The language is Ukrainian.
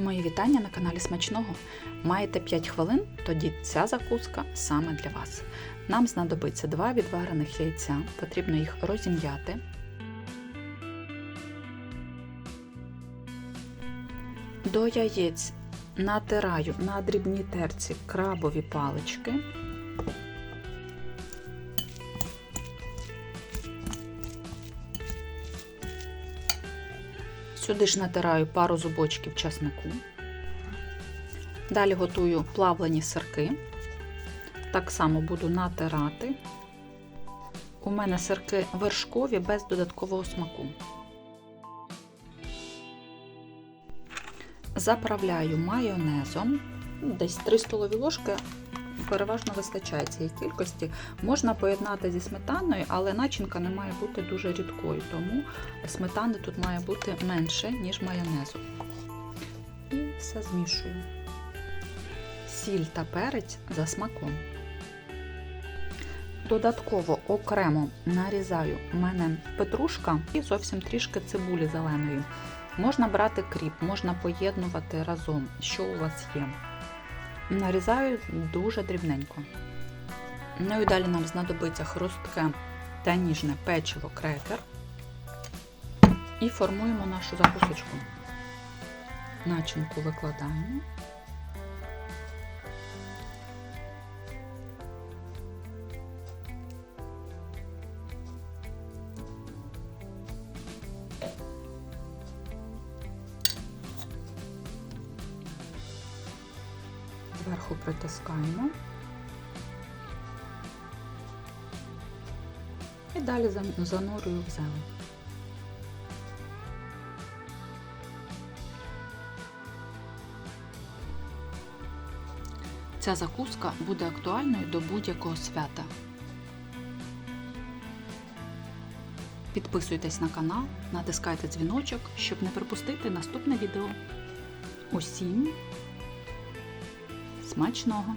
Мої вітання на каналі Смачного. Маєте 5 хвилин, тоді ця закуска саме для вас. Нам знадобиться 2 відварених яйця, потрібно їх розім'яти. До яєць натираю на дрібній терці крабові палички. Сюди ж натираю пару зубочків часнику. Далі готую плавлені сирки. Так само буду натирати. У мене сирки вершкові без додаткового смаку. Заправляю майонезом. Десь 3 столові ложки переважно вистачає цієї кількості. Можна поєднати зі сметаною, але начинка не має бути дуже рідкою, тому сметани тут має бути менше, ніж майонезу. І все змішую. Сіль та перець за смаком. Додатково окремо нарізаю мене петрушка і зовсім трішки цибулі зеленої. Можна брати кріп, можна поєднувати разом, що у вас є. Нарізаю дуже дрібненько. Ну і далі нам знадобиться хрустке та ніжне печиво крекер. І формуємо нашу закусочку. Начинку викладаємо. Зверху притискаємо. І далі зан- занурюю в зелень. Ця закуска буде актуальною до будь-якого свята. Підписуйтесь на канал, натискайте дзвіночок, щоб не пропустити наступне відео. Усім Смачного!